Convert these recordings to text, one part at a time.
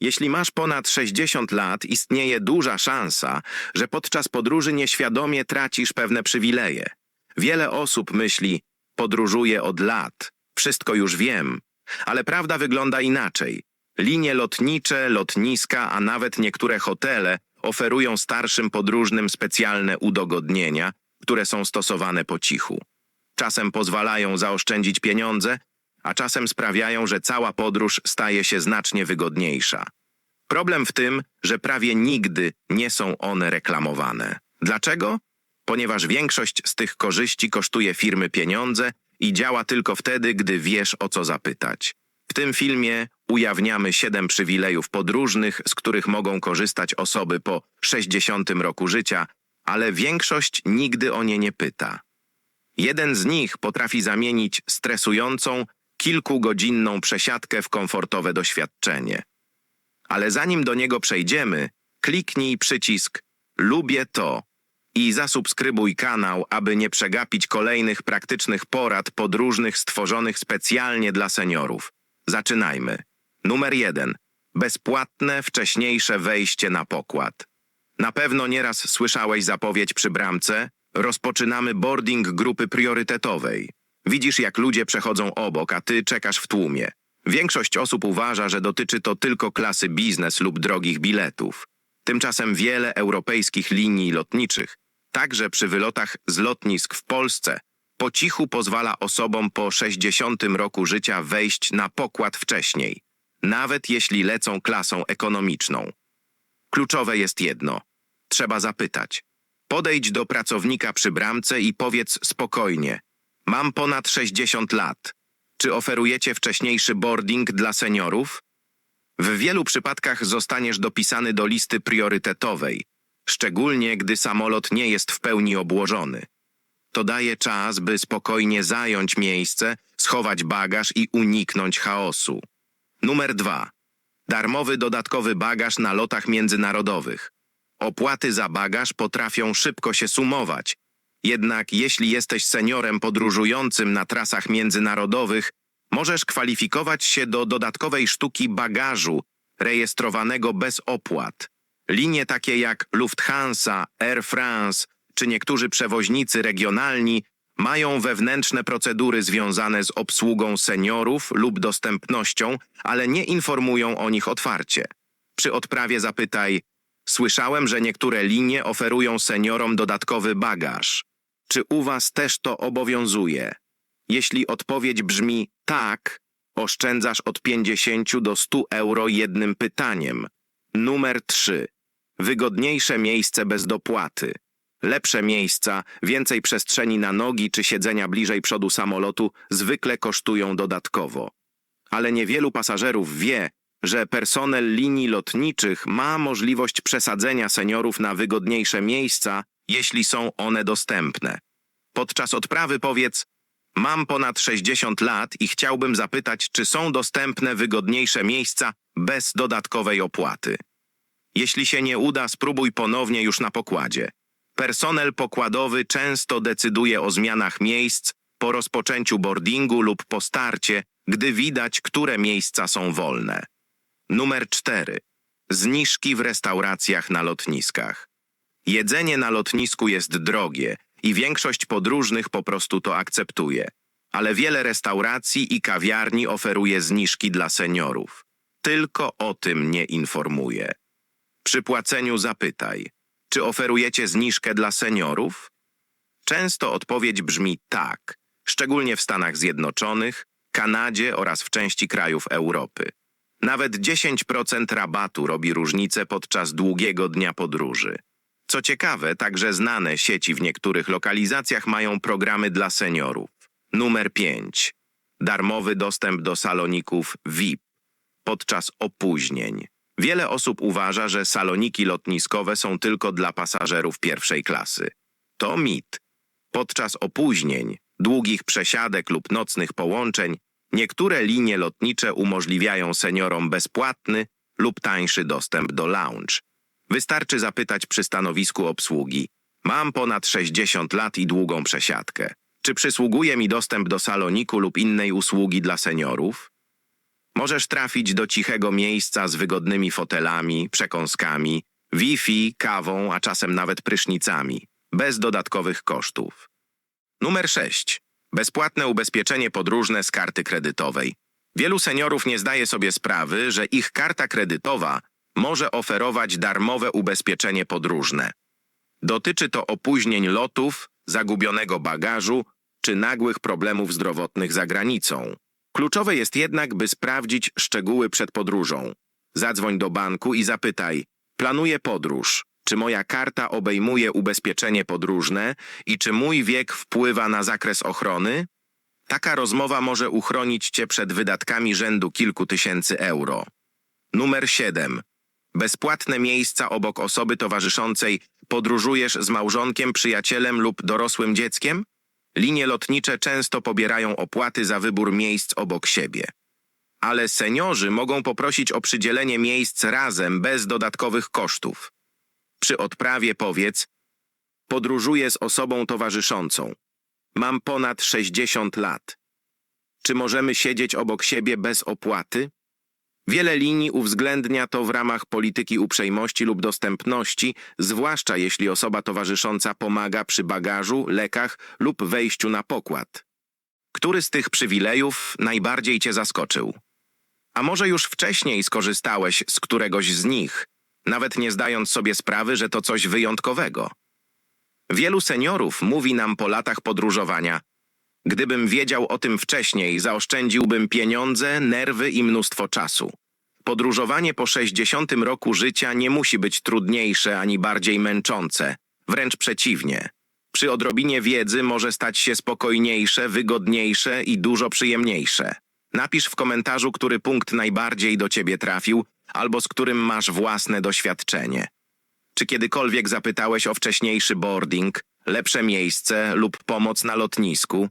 Jeśli masz ponad 60 lat, istnieje duża szansa, że podczas podróży nieświadomie tracisz pewne przywileje. Wiele osób myśli, podróżuję od lat, wszystko już wiem, ale prawda wygląda inaczej. Linie lotnicze, lotniska, a nawet niektóre hotele oferują starszym podróżnym specjalne udogodnienia, które są stosowane po cichu. Czasem pozwalają zaoszczędzić pieniądze, a czasem sprawiają, że cała podróż staje się znacznie wygodniejsza. Problem w tym, że prawie nigdy nie są one reklamowane. Dlaczego? Ponieważ większość z tych korzyści kosztuje firmy pieniądze i działa tylko wtedy, gdy wiesz o co zapytać. W tym filmie ujawniamy siedem przywilejów podróżnych, z których mogą korzystać osoby po 60 roku życia, ale większość nigdy o nie nie pyta. Jeden z nich potrafi zamienić stresującą, kilkugodzinną przesiadkę w komfortowe doświadczenie. Ale zanim do niego przejdziemy, kliknij przycisk Lubię to i zasubskrybuj kanał, aby nie przegapić kolejnych praktycznych porad podróżnych stworzonych specjalnie dla seniorów. Zaczynajmy. Numer jeden. Bezpłatne, wcześniejsze wejście na pokład. Na pewno nieraz słyszałeś zapowiedź przy bramce. Rozpoczynamy boarding grupy priorytetowej. Widzisz, jak ludzie przechodzą obok, a ty czekasz w tłumie. Większość osób uważa, że dotyczy to tylko klasy biznes lub drogich biletów. Tymczasem wiele europejskich linii lotniczych, także przy wylotach z lotnisk w Polsce, po cichu pozwala osobom po 60 roku życia wejść na pokład wcześniej, nawet jeśli lecą klasą ekonomiczną. Kluczowe jest jedno. Trzeba zapytać. Podejdź do pracownika przy bramce i powiedz spokojnie. Mam ponad 60 lat. Czy oferujecie wcześniejszy boarding dla seniorów? W wielu przypadkach zostaniesz dopisany do listy priorytetowej, szczególnie gdy samolot nie jest w pełni obłożony. To daje czas, by spokojnie zająć miejsce, schować bagaż i uniknąć chaosu. Numer dwa. Darmowy dodatkowy bagaż na lotach międzynarodowych. Opłaty za bagaż potrafią szybko się sumować. Jednak jeśli jesteś seniorem podróżującym na trasach międzynarodowych, możesz kwalifikować się do dodatkowej sztuki bagażu rejestrowanego bez opłat. Linie takie jak Lufthansa, Air France czy niektórzy przewoźnicy regionalni mają wewnętrzne procedury związane z obsługą seniorów lub dostępnością, ale nie informują o nich otwarcie. Przy odprawie zapytaj: Słyszałem, że niektóre linie oferują seniorom dodatkowy bagaż. Czy u Was też to obowiązuje? Jeśli odpowiedź brzmi tak, oszczędzasz od 50 do 100 euro jednym pytaniem. Numer 3. Wygodniejsze miejsce bez dopłaty. Lepsze miejsca, więcej przestrzeni na nogi czy siedzenia bliżej przodu samolotu zwykle kosztują dodatkowo. Ale niewielu pasażerów wie, że personel linii lotniczych ma możliwość przesadzenia seniorów na wygodniejsze miejsca, jeśli są one dostępne. Podczas odprawy powiedz: Mam ponad 60 lat i chciałbym zapytać, czy są dostępne wygodniejsze miejsca bez dodatkowej opłaty. Jeśli się nie uda, spróbuj ponownie już na pokładzie. Personel pokładowy często decyduje o zmianach miejsc po rozpoczęciu boardingu lub po starcie, gdy widać, które miejsca są wolne. Numer 4. Zniżki w restauracjach na lotniskach. Jedzenie na lotnisku jest drogie i większość podróżnych po prostu to akceptuje. Ale wiele restauracji i kawiarni oferuje zniżki dla seniorów. Tylko o tym nie informuje. Przy płaceniu zapytaj, czy oferujecie zniżkę dla seniorów? Często odpowiedź brzmi tak, szczególnie w Stanach Zjednoczonych, Kanadzie oraz w części krajów Europy. Nawet 10% rabatu robi różnicę podczas długiego dnia podróży. Co ciekawe, także znane sieci w niektórych lokalizacjach mają programy dla seniorów. Numer 5. Darmowy dostęp do saloników VIP podczas opóźnień. Wiele osób uważa, że saloniki lotniskowe są tylko dla pasażerów pierwszej klasy. To mit. Podczas opóźnień, długich przesiadek lub nocnych połączeń, niektóre linie lotnicze umożliwiają seniorom bezpłatny lub tańszy dostęp do lounge. Wystarczy zapytać przy stanowisku obsługi. Mam ponad 60 lat i długą przesiadkę. Czy przysługuje mi dostęp do saloniku lub innej usługi dla seniorów? Możesz trafić do cichego miejsca z wygodnymi fotelami, przekąskami, Wi-Fi, kawą, a czasem nawet prysznicami, bez dodatkowych kosztów. Numer 6. Bezpłatne ubezpieczenie podróżne z karty kredytowej. Wielu seniorów nie zdaje sobie sprawy, że ich karta kredytowa może oferować darmowe ubezpieczenie podróżne. Dotyczy to opóźnień lotów, zagubionego bagażu czy nagłych problemów zdrowotnych za granicą. Kluczowe jest jednak, by sprawdzić szczegóły przed podróżą. Zadzwoń do banku i zapytaj: Planuję podróż. Czy moja karta obejmuje ubezpieczenie podróżne i czy mój wiek wpływa na zakres ochrony? Taka rozmowa może uchronić Cię przed wydatkami rzędu kilku tysięcy euro. Numer 7. Bezpłatne miejsca obok osoby towarzyszącej podróżujesz z małżonkiem, przyjacielem lub dorosłym dzieckiem? Linie lotnicze często pobierają opłaty za wybór miejsc obok siebie. Ale seniorzy mogą poprosić o przydzielenie miejsc razem bez dodatkowych kosztów. Przy odprawie powiedz: Podróżuję z osobą towarzyszącą. Mam ponad 60 lat. Czy możemy siedzieć obok siebie bez opłaty? Wiele linii uwzględnia to w ramach polityki uprzejmości lub dostępności, zwłaszcza jeśli osoba towarzysząca pomaga przy bagażu, lekach lub wejściu na pokład. Który z tych przywilejów najbardziej Cię zaskoczył? A może już wcześniej skorzystałeś z któregoś z nich, nawet nie zdając sobie sprawy, że to coś wyjątkowego? Wielu seniorów mówi nam po latach podróżowania: Gdybym wiedział o tym wcześniej, zaoszczędziłbym pieniądze, nerwy i mnóstwo czasu. Podróżowanie po 60 roku życia nie musi być trudniejsze ani bardziej męczące, wręcz przeciwnie. Przy odrobinie wiedzy może stać się spokojniejsze, wygodniejsze i dużo przyjemniejsze. Napisz w komentarzu, który punkt najbardziej do ciebie trafił, albo z którym masz własne doświadczenie. Czy kiedykolwiek zapytałeś o wcześniejszy boarding, lepsze miejsce lub pomoc na lotnisku?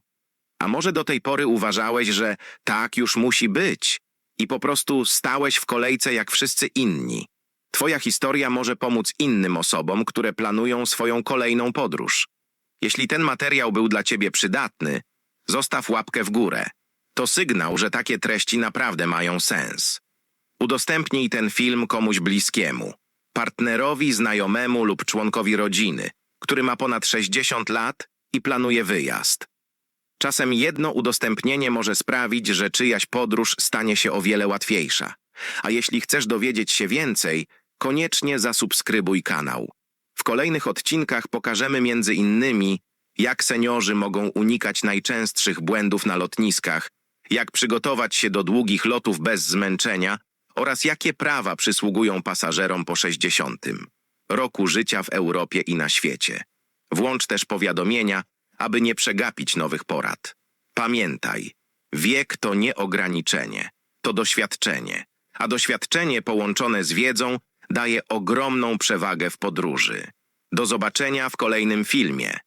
A może do tej pory uważałeś, że tak już musi być i po prostu stałeś w kolejce jak wszyscy inni? Twoja historia może pomóc innym osobom, które planują swoją kolejną podróż. Jeśli ten materiał był dla Ciebie przydatny, zostaw łapkę w górę. To sygnał, że takie treści naprawdę mają sens. Udostępnij ten film komuś bliskiemu, partnerowi, znajomemu lub członkowi rodziny, który ma ponad 60 lat i planuje wyjazd. Czasem jedno udostępnienie może sprawić, że czyjaś podróż stanie się o wiele łatwiejsza. A jeśli chcesz dowiedzieć się więcej, koniecznie zasubskrybuj kanał. W kolejnych odcinkach pokażemy między innymi, jak seniorzy mogą unikać najczęstszych błędów na lotniskach, jak przygotować się do długich lotów bez zmęczenia oraz jakie prawa przysługują pasażerom po 60. roku życia w Europie i na świecie. Włącz też powiadomienia, aby nie przegapić nowych porad. Pamiętaj, wiek to nie ograniczenie, to doświadczenie, a doświadczenie połączone z wiedzą daje ogromną przewagę w podróży. Do zobaczenia w kolejnym filmie.